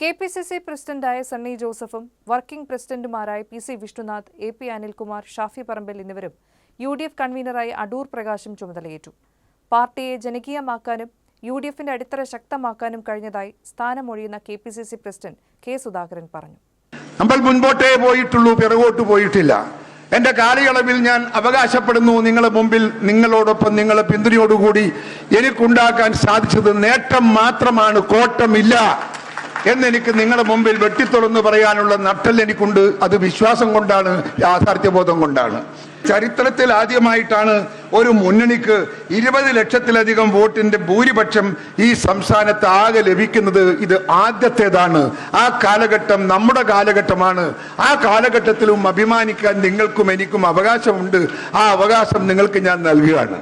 K P C C പ്രസിഡന്റായ സണ്ണി ജോസഫും working പ്രസിഡന്റുമാരായ P C Vishnunath A P Anilkumar Shafi Parambil എന്നിവരും U D F കൺവീനറായി അടൂർ പ്രകാശും ചുമതലയേറ്റു. പാർട്ടിയെ ജനകീയമാക്കാനും യു ഡി എഫിന്റെ അടിത്തറ ശക്തമാക്കാനും കഴിഞ്ഞതായി സ്ഥാനമൊഴിയുന്ന K P C C president K Sudhakaran പറഞ്ഞു. നമ്മൾ മുൻപോട്ടേ പോയിട്ടുള്ളൂ പിറകോട്ട് പോയിട്ടില്ല. എന്റെ കാലയളവിൽ ഞാൻ അവകാശപ്പെടുന്നു നിങ്ങളെ മുമ്പിൽ നിങ്ങളോടൊപ്പം നിങ്ങളെ പിന്തുണയോടുകൂടി എനിക്കുണ്ടാക്കാൻ സാധിച്ചത് നേട്ടം മാത്രമാണ് കോട്ടമില്ല. എന്നെനിക്ക് നിങ്ങളുടെ മുമ്പിൽ വെട്ടിത്തുറന്ന് പറയാനുള്ള നട്ടൽ എനിക്കുണ്ട്. അത് വിശ്വാസം കൊണ്ടാണ് യാഥാർത്ഥ്യബോധം കൊണ്ടാണ്. ചരിത്രത്തിൽ ആദ്യമായിട്ടാണ് ഒരു മുന്നണിക്ക് ഇരുപത് ലക്ഷത്തിലധികം വോട്ടിന്റെ ഭൂരിപക്ഷം ഈ സംസ്ഥാനത്ത് ആകെ ലഭിക്കുന്നത്. ഇത് ആദ്യത്തേതാണ്. ആ കാലഘട്ടം നമ്മുടെ കാലഘട്ടമാണ്. ആ കാലഘട്ടത്തിലും അഭിമാനിക്കാൻ നിങ്ങൾക്കും എനിക്കും അവകാശമുണ്ട്. ആ അവകാശം നിങ്ങൾക്ക് ഞാൻ നൽകുകയാണ്.